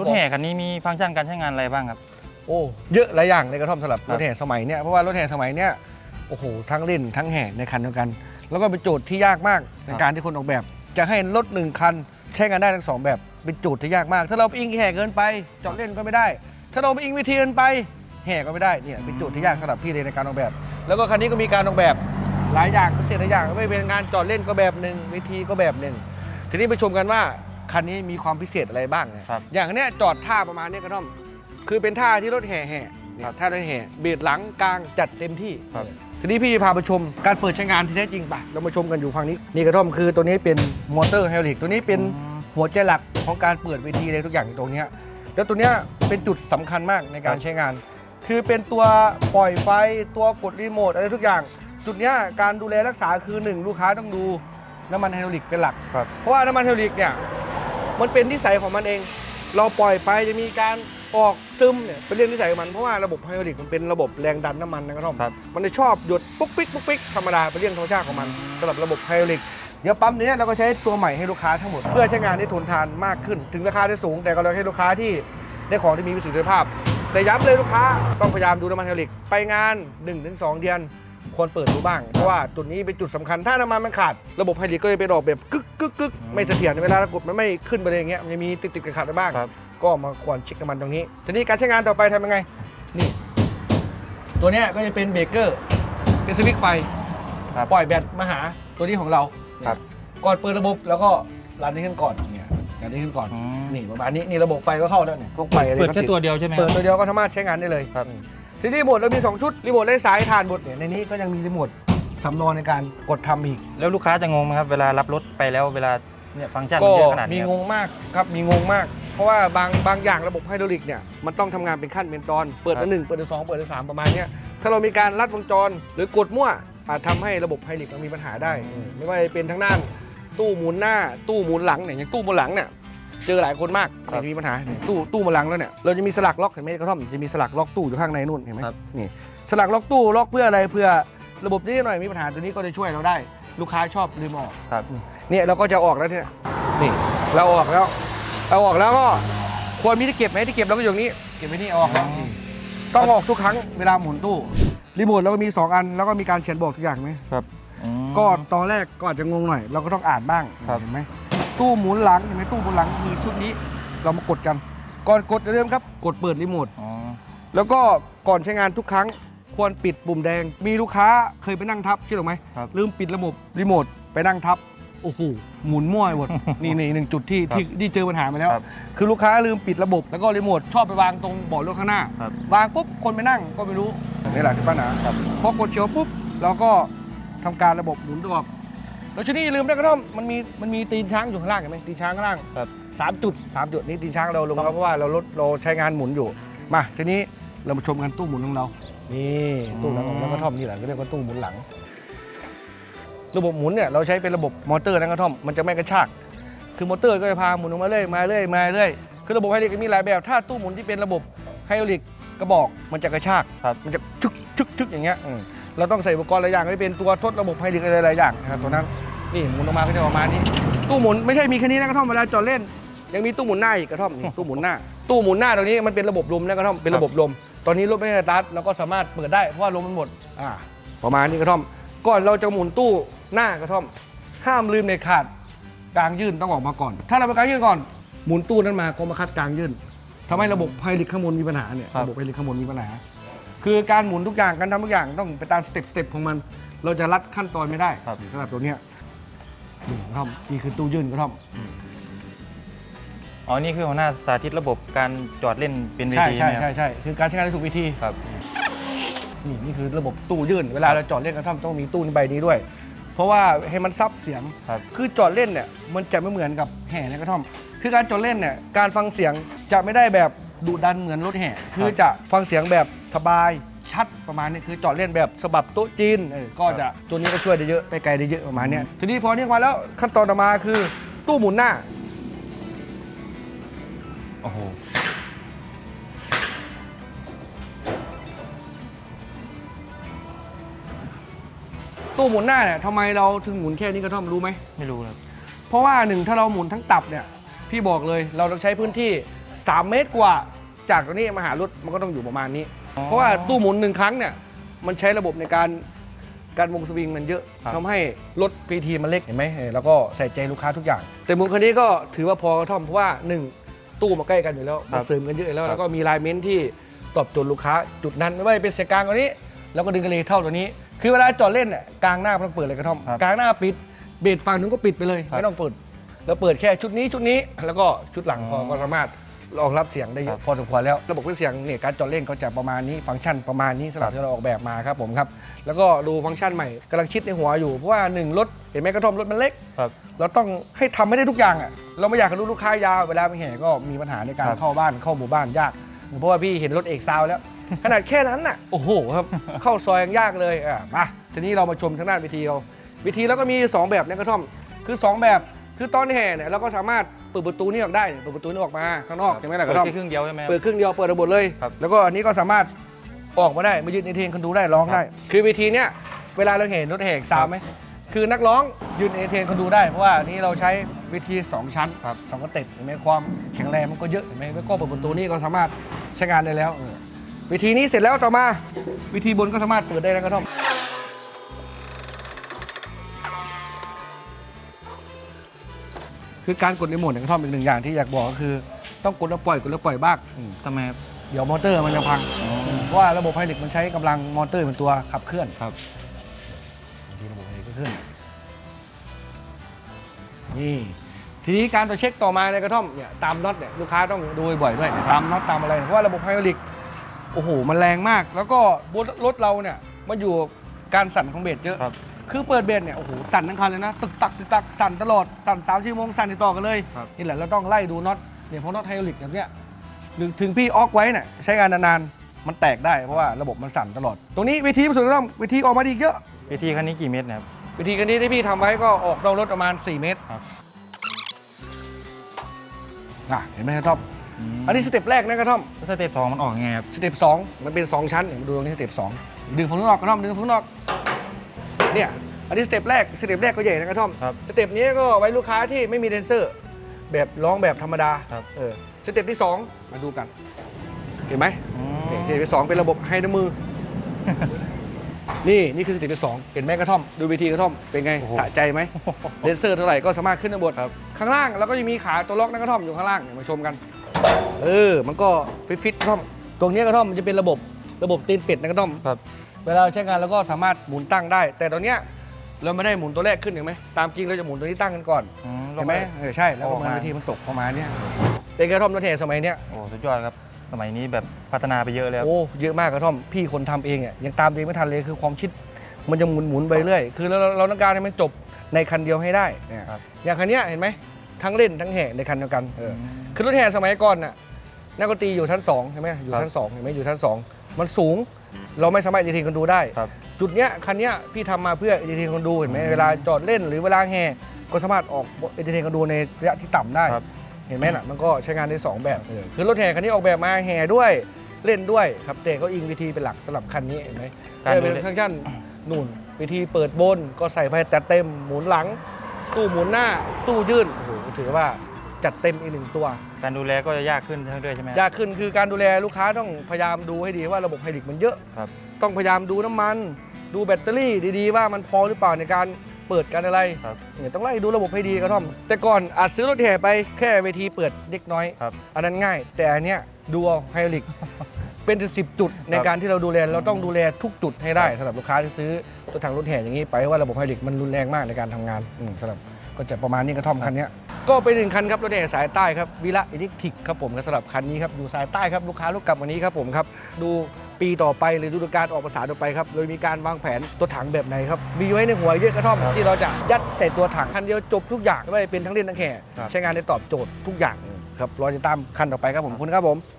รถแห่คันนี้มีฟังก์ชันการใช้งานอะไรบ้างครับ โอ้เยอะหลายอย่างในกระท่อมสำหรับครัรบ ถแห่สมัยเนี้ยเพราะว่ารถแห่สมัยเนี้ยโอ้โหทั้งเล่นทั้งแห่ในคันเดียวกัน แล้วก็เป็นโจทย์ที่ยากมากในการที่คนออกแบบ จะให้รถหนึ่งคันใช้งานได้ทั้งสองแบบเป็นโจทย์ที่ยากมาก ถ้าเราไปอิงแห่เกินไปจอดเล่นก็ไม่ได้ ถ้าเราไปอิงวิธีเกินไปแห่ก็ไม่ได้เนี่ยเป็นโจทย์ที่ยากสำหรับพี่เลยในการออกแบบ แล้วก็คันนี้ก็มีการออกแบบหลายอย่างพิเศษหลายอย่างไม่เป็นงานจอดเล่นก็แบบหนึ่งวิธีก็แบบหนึ่งทีนี้ไปชมกันว่า คันนี้มีความพิเศษอะไรบ้างเนี่ยครับอย่างเนี้ยจอดท่าประมาณเนี้ยกระท่อม คือเป็นท่าที่รถแห่แห่เนี่ยครับท่ารถแห่เบียดหลังกลางจัดเต็มที่ ครับ ทีนี้พี่พาไปชมการเปิดใช้งานที่แท้จริงป่ะเรามาชมกันอยู่ฝั่งนี้นี่กระท่อมคือตัวนี้เป็นมอเตอร์ไฮดรอลิกตัวนี้เป็นหัวใจหลักของการเปิดเวทีเลยทุกอย่างอยู่ตรงเนี้ยแล้วตัวเนี้ยเป็นจุดสำคัญมากในการครับใช้งาน คือเป็นตัวปล่อยไฟตัวกดรีโมทอะไรทุกอย่าง จุดเนี้ยการดูแลรักษาคือหนึ่งลูกค้าต้องดูน้ำมันไฮดรอลิกเป็นหลัก ครับ เพราะว่าน้ำมันไฮดรอลิกเนี่ย มันเป็นนิสัยของมันเอง เราปล่อยไปจะมีการออกซึมเนี่ยเป็นเรื่องนิสัยของมันเพราะว่าระบบไฮดรอลิกมันเป็นระบบแรงดันน้ำมันนะครับครับ มันจะชอบหยดปุ๊กปิ๊กปุ๊กปิ๊กธรรมดาเป็นเรื่องธรรมชาติของมันสำหรับระบบไฮดรอลิกเดี๋ยวปั๊มเนี้ยเราก็ใช้ตัวใหม่ให้ลูกค้าทั้งหมด เพื่อใช้งานได้ทนทานมากขึ้น ถึงราคาจะสูง แต่ก็เราให้ลูกค้าที่ได้ของที่มีประสิทธิภาพ แต่ย้ำเลยลูกค้าต้องพยายามดูน้ำมันไฮดรอลิกไปงาน 1-2 เดือน ควรเปิดดูบ้าง เพราะว่าจุดนี้เป็นจุดสำคัญถ้าน้ำมันมันขาด ระบบไฮดรอลิกก็จะเป็นออกแบบกึกกึกกึกไม่เสถียรเวลาเรากดมันไม่ขึ้นไปเลยอย่างเงี้ยมันจะมีติดติดๆขัดๆไปบ้าง ครับ ก็มาควรเช็คน้ำมันตรงนี้ ทีนี้การใช้งานต่อไปทำยังไง นี่ ตัวเนี้ยก็จะเป็นเบรกเกอร์ เป็นสวิตช์ไฟ ครับปล่อยแบตมาหาตัวนี้ของเราครับก่อนเปิดระบบแล้วก็รันนี้ขึ้นก่อนเนี่ยรันนี้ขึ้นก่อน อืม นี่ประมาณนี้ นี่ระบบไฟก็เข้าแล้วเนี่ยพวกไฟอะไรเปิดก็แค่ติตัวเดียวใช่ไหมคเปิรัดบตัวเดียวก็สามารถใช้งานได้เลย ครับ ทีนี้รีโมทเรามี 2 ชุด รีโมทไร้สายถ่านบดเนี่ยในนี้ก็ยังมีรีโมทสำรองในการกดทำอีก แล้วลูกค้าจะงงไหมครับ เวลารับรถไปแล้วเวลาเนี่ยฟังก์ชันก็มันเยอะขนาดมีนี้คงรับงมากครับมีงงมาก เพราะว่าบางบางอย่างระบบไฮดรอลิกเนี่ยมันต้องทำงานเป็นขั้นเป็นตอน เปิดครัอับนหนึ่งเปิดอันสองเปิดอันสามประมาณเนี้ยถ้าเรามีการลัดวงจรหรือกดมั่วอาจทำให้ระบบไฮดรอลิกมันมีปัญหาได้ ไม่ว่าจะเป็นทั้งด้าน ตู้หมุนหน้า ตู้หมุนหลังเนี่ยอย่างตู้หมุนหลังเนี่ย เจอหลายคนมากครับที่มีปัญหาเนี่ยตู้ตู้หมุนหลังแล้วเนี่ยเราจะมีสลักล็อกเห็นไหมกระท่อมจะมีสลักล็อกตู้อยู่ข้างในนู่นเห็นไหมครับ นี่สลักล็อกตู้ล็อกเพื่ออะไรเพื่อระบบนี้หน่อยมีปัญหาตัวนี้ก็จะช่วยเราได้ ลูกค้าชอบลืมออก ครับ เนี่ยเราก็จะออกแล้วเนี่ยนี่เราออกแล้วเราออกแล้วก็ควรมีที่เก็บไหมที่เก็บเราก็อยู่ตรงนี้ เก็บไว้นี่เอาออกแล้วอ๋อต้องออกทุกครั้งเวลาหมุนตู้รีโมทเราก็มี 2 อัน แล้วก็มีการเขียนบอกทุกอย่างไหม ครับอืมก็ตอนแรกก็อาจจะงงหน่อย เราก็ต้องอ่านบ้างครับ เห็นไหม ตู้หมุนหลังเห็นไหมตู้หมุนหลังมีชุดนี้เรามากดกัน ก่อนกดอย่าลืมครับกดเปิดรีโมทอ๋อแล้วก็ก่อนใช้งานทุกครั้งควรปิดปุ่มแดง มีลูกค้าเคยไปนั่งทับคิดหรอไหมครับลืมปิดระบบรีโมทไปนั่งทับโอ้โหหมุนมั่วไปหมด นี่นี่หนึ่งจุดที่ครับที่ที่เจอปัญหามาแล้ว ครับคือลูกค้าลืมปิดระบบแล้วก็รีโมทชอบไปวางตรงเบาะรถข้างหน้า ครับ วางปุ๊บคนไปนั่งก็ไม่รู้นี่แหละคือปัญหาครับพอกดเขียวปุ๊บเราก็ทำการระบบหมุนตัวออก แล้วชนี้อย่าลืมนะกระท่อมมันมีมันมีตีนช้างอยู่ข้างล่างเห็นไหมตีนช้างข้างล่างครับ สามจุดสามจุดนี่ตีนช้างเราลงแล้วเพราะว่าเราลดเราใช้งานหมุนอยู่ มาทีนี้เรามาชมกันตู้หมุนของเรา นี่ตู้หลังของนักกระท่อมนี่แหละก็เรียกว่าตู้หมุนหลัง ระบบหมุนเนี่ยเราใช้เป็นระบบมอเตอร์นักกระท่อมมันจะไม่กระชาก คือมอเตอร์ก็จะพาหมุนออกมาเรื่อยมาเรื่อยมาเรื่อยคือระบบไฮดรอลิกมีหลายแบบ ถ้าตู้หมุนที่เป็นระบบไฮดรอลิกกระบอกมันจะกระชาก ครับ มันจะชึกชึกชึกอย่างเงี้ยอืมเราต้องใส่อุปกรณ์หลายอย่างที่เป็นตัวทดระบบไฮดรอลิกอะไรหลายอย่างนะครับตัวนั้น นี่หมุนออกมาก็จะประมาณนี้ ตู้หมุนไม่ใช่มีแค่นี้นะกระท่อมเวลาจอดเล่น ยังมีตู้หมุนหน้าอีกกระท่อมนี่ตู้หมุนหน้า ตู้หมุนหน้าตรงนี้มันเป็นระบบลมนะกระท่อมเป็นระบบลม ตอนนี้รถไม่ได้สตาร์ทเราก็สามารถเปิดได้เพราะว่าลมมันหมดอ่าประมาณนี้กระท่อม ก่อนเราจะหมุนตู้หน้ากระท่อม ห้ามลืมเด็ดขาดกลางยื่นต้องออกมาก่อน ถ้าเราไปกลางยื่นก่อนหมุนตู้นั้นมาก็มาคัดกลางยื่นทำให้ระบบไฮดรอลิกข้างบนมีปัญหาเนี่ยครับระบบไฮดรอลิกข้างบนมีปัญหาคือการหมุนทุกอย่างการทำทุกอย่างต้องไปตามสเต็ปสเต็ปของมัน เราจะรัดขั้นตอนไม่ได้ครับสำหรับตัวเนี้ย นี่กระท่อมนี่คือตู้ยื่นกระท่อม อ๋อ นี่คือหัวหน้าสาธิตระบบการจอดเล่นเป็นเวใช่ทีใช่ไหมคใช่รับใช่คือการใช้งานได้ถูกวิธี ครับ นี่นี่คือระบบตู้ยื่น เวลาเราจอดเล่นกระท่อมต้องมีตู้ใบนี้ด้วย เพราะว่าให้มันซับเสียง ครับคือจอดเล่นเนี่ยมันจะไม่เหมือนกับแห่ในกระท่อม คือการจอดเล่นเนี่ยการฟังเสียงจะไม่ได้แบบดุดันเหมือนรถแห่ คือจะฟังเสียงแบบสบาย ชัดประมาณนี้คือจอดเล่นแบบสบับโต๊ะจีนเออก็จะตัวนี้ก็ช่วยได้เยอะไปไกลได้เยอะประมาณเนี้ยทีนี้พอนี้มาแล้วขั้นตอนต่อมาคือตู้หมุนหน้าโอ้โหตู้หมุนหน้าเนี่ยทำไมเราถึงหมุนแค่นี้กระท่อมรู้ไหม ไม่รู้ครับ เพราะว่าหนึ่งถ้าเราหมุนทั้งตับเนี่ย พี่บอกเลยเราต้องใช้พื้นที่ 3 เมตรกว่า จากตรงนี้มาหารถมันก็ต้องอยู่ประมาณนี้อ๋อ เพราะว่าตู้หมุนหนึ่งครั้งเนี่ยมันใช้ระบบในการการวงสวิงมันเยอะครับทำให้รถพีทีมันเล็กเห็นไหมเออแล้วก็ใส่ใจลูกค้าทุกอย่าง แต่หมุนคันนี้ก็ถือว่าพอกระท่อมเพราะว่าหนึ่งตู้มาใกล้กันอยู่แล้วมันเสริมกันเยอะอยู่แล้วครับแล้วก็มีลายเม้นท์ที่ตอบโจทย์ลูกค้าจุดนั้นไม่ว่าจะเป็นเสียกลางตัวนี้ แล้วก็ดึงกระเลเท่าตัวนี้ คือเวลาจอดเล่นเนี่ยกลางหน้าไม่ต้องเปิดเลยกระท่อมครับกลางหน้าปิดเบรดฝั่งนึงก็ปิดไปเลยครับไม่ต้องเปิด แล้วเปิดแค่ชุดนี้ชุดนี้แล้วก็ชุดหลังพออ๋อก็สามารถ รองรับเสียงได้เยครัอะบพอสมควรแล้วระบบเครื่องเสียงเนี่ยการจอดเล่นก็จะประมาณนี้ฟังก์ชันประมาณนี้สำหรับที่เราออกแบบมาครับผมครับแล้วก็ดูฟังก์ชันใหม่กำลังคิดในหัวอยู่เพราะว่าหนึ่งรถเห็นไหมกระท่อมรถมันเล็ก ครับเราต้องให้ทำไม่ได้ทุกอย่างอะเราไม่อยากให้ลูกค้ายาวเวลาไปแห่ก็มีปัญหาในการครับ เข้าบ้านเข้าหมู่บ้านยาก เพราะว่าพี่เห็นรถเอกซาวแล้ว ขนาดแค่นั้นน่ะโอ้โหครับ เข้าซอยยังยากเลยอะมาทีนี้เรามาชมทางด้านวิธีเราวิธีแล้วก็มี 2 แบบในกระท่อม คือ 2 แบบ คือตอนแห่เนี่ยเราก็สามารถเปิดประตูนี้ออกได้เนี่ยเปิดประตูนี้ออกมาข้างนอกใช่ไหมล่ะกเปิดระท่อมแค่ครึ่งเดียวใช่ไหมครับ เปิดครึ่งเดียวเปิดระบบเลย ครับ แล้วก็อันนี้ก็สามารถออกมาได้มายืนในเทนคนดูได้ร้องได้ คือวิธีเนี้ยเวลาเราเห็นรถแห่ซาวไหมคือนักร้องยืนในเทนคนดูได้เพราะว่านี่เราใช้วิธีสองชั้นครับ สองกระเต็ดเห็นไหมความแข็งแรงมันก็เยอะเห็นไหมแล้วก็เปิดประตูนี่ก็สามารถใช้งานได้แล้วเออวิธีนี้เสร็จแล้วต่อมาวิธีบนก็สามารถเปิดได้นะกระท่อม คือการกดรีโมทในกระท่อมเป็นหนึ่งอย่างที่อยากบอกก็คือ ต้องกดแล้วปล่อยกดแล้วปล่อยบ้างอืมทำไมครับ เดี๋ยวมอเตอร์มันจะพังอ๋อเพราะว่าระบบไฮดรอลิกมันใช้กำลังมอเตอร์เป็นตัวขับเคลื่อนครับที่ระบบไฮดรอลิกก็ขึ้นนี่ทีนี้การตัวจเช็คต่อมาในกระท่อมเนี่ยตามน็อตเนี่ยลูกค้าต้องดูบ่อยๆด้วยตามน็อตตามอะไรเพราะว่าระบบไฮดรอลิกโอ้โหมันแรงมาก แล้วก็บนรถเราเนี่ยมันอยู่การสั่นของเบรกเยอะ ครับ คือเปิดเบรกเนี่ยโอ้โหสั่นทั้งคันเลยนะ ตึกตักตึกตักสั่นตลอดสั่นสามชั่วโมงสั่นติดต่อกันเลยครับ นี่แหละเราต้องไล่ดูน็อตเนี่ยเพราะน็อตไฮดรอลิกอย่างเนี้ยหรือถึงพี่ออกไว้เนี่ยใช้งานนานๆมันแตกได้เพราะว่าระบบมันสั่นตลอด ตรงนี้วิธีสุดต้องวิธีออกมาดีอีกเยอะ วิธีคันนี้กี่เมตรนะครับ วิธีการนี้ที่พี่ทำไว้ก็ออกนอกรถประมาณ 4 เมตรครับอะเห็นไหมครับท็อปอันนี้สเต็ปแรกนะกระท่อม แล้วสเต็ปทองมันออกยังไงครับ สเต็ปสองมันเป็น 2 ชั้นเนี่ยมาดูตรงนี้สเต็ปสองดึงฝั่งนู้นออกกระท่อมดึงฝั่งนู้นออก เนี่ยอันนี้สเต็ปแรกสเต็ปแรกก็ใหญ่นะกระท่อมครับสเต็ปนี้ก็ไว้ลูกค้าที่ไม่มีแดนเซอร์ แบบร้องแบบธรรมดาครับ เออสเต็ปที่2มาดูกัน เห็นไหมอืมนี่สเต็ปที่สองเป็นระบบให้น้ำมือ นี่นี่คือสเต็ปที่สองเห็นไหมกระท่อม ดูวิธีกระท่อมเป็นไงโอ้โหสะใจไหมแดนเซอร์เท่าไหร่ก็สามารถขึ้นได้หมดครับข้างล่างแล้วก็ยังมีขาตัวล็อกนะกระท่อมอยู่ข้างล่างเนี่ยมาชมกัน เออ มันก็ฟิตฟิตกระท่อม ตรงเนี้ยกระท่อมมันจะเป็นระบบระบบตีนเป็ดนะกระท่อม ครับ เวลาเราใช้งานเราก็สามารถหมุนตั้งได้ แต่ตอนเนี้ยเราไม่ได้หมุนตัวแรกขึ้นเห็นไหมตามจริงเราจะหมุนตัวนี้ตั้งกันก่อนอืมเห็นไหมเออใช่แล้วก็ออกมามาวิธีมันตกประมาณเนี้ยเป็นกระท่อมรถแห่สมัยเนี้ยโอ้สุดยอดครับ สมัยนี้แบบพัฒนาไปเยอะแล้ว โอ้เยอะมากกระท่อมพี่คนทำเองอะยังตามตัวเองไม่ทันเลยคือความคิดมันจะหมุนหมุนไปเรื่อยคือเราเราต้องการให้มันจบในคันเดียวให้ได้เนี่ยครับ อย่างคันเนี้ยเห็นไหมทั้งเล่นทั้งแห่ในคันเดียวกันเออมคือรถแห่สมัยก่อนน่ะ นักดนตรีอยู่ชั้นสองใช่ไหมอยู่ครับชั้นสองเห็นไหมอยู่ชั้นสองมันสูง เราไม่สามารถเอทีคนดูได้ ครับ จุดเนี้ยคันเนี้ยพี่ทำมาเพื่อเอทีคนดูเห็นไหมอืมเวลาจอดเล่นหรือเวลาแห่ก็สามารถออกเอทีคนดูในระยะที่ต่ำได้ ครับ เห็นไหมน่ะ มันก็ใช้งานได้สองแบบเออคือรถแห่คันนี้ออกแบบมาแห่ด้วยเล่นด้วยครับแต่ก็อิงวิธีเป็นหลักสำหรับคันนี้เห็นไหมการเออดู เป็นแลฟังก์ชันนู่นวิธีเปิดบนก็ใส่ไฟจัดเต็มหมุนหลัง ตู้หมุนหน้าตู้ยื่นโอ้โหถือว่า จัดเต็มอีกหนึ่งตัว การดูแลก็จะยากขึ้นด้วยใช่ไหมยากขึ้นคือการดูแลลูกค้าต้องพยายามดูให้ดีว่าระบบไฮดรอลิกมันเยอะ ครับ ต้องพยายามดูน้ำมัน ดูแบตเตอรี่ดีๆ ว่ามันพอหรือเปล่าในการเปิดการอะไรครับเนี่ยต้องไล่ดูระบบให้ดีกระท่อม แต่ก่อนอาจซื้อรถแห่ไปแค่เวทีเปิดเล็กน้อย ครับอันนั้นง่าย แต่อันเนี้ยดูเอาไฮดรอลิก เป็นสิบจุดในครับการที่เราดูแลเราต้องดูแลทุกจุดให้ได้สำหรับลูกค้าที่ซื้อตัวถังรถแห่อย่างนี้ไปเพราะว่าระบบไฮดรอลิกมันรุนแรงมากในการทำงานอืมสำหรับก็จะประมาณนี้กระท่อมคันเนี้ย ก็เป็นหนึ่งคันครับรถแห่สายใต้ครับวิระอิเล็กทริกครับผมสำหรับคันนี้ครับอยู่สายใต้ครับลูกค้าลูกกลับวันนี้ครับผมครับดูปีต่อไปหรือฤดูกาลออกภาษาต่อไปครับ โดยมีการวางแผนตัวถังแบบไหนครับมีไว้ในหัวเยอะกระท่อมครับที่เราจะยัดใส่ตัวถังคันเดียวจบทุกอย่างไม่ว่าจะเป็นทั้งเล่นทั้งแห่ครับใช้งานได้ตอบโจทย์ทุกอย่างครับรอติดตามคันต่อไปครับผมขอบคุณครับผม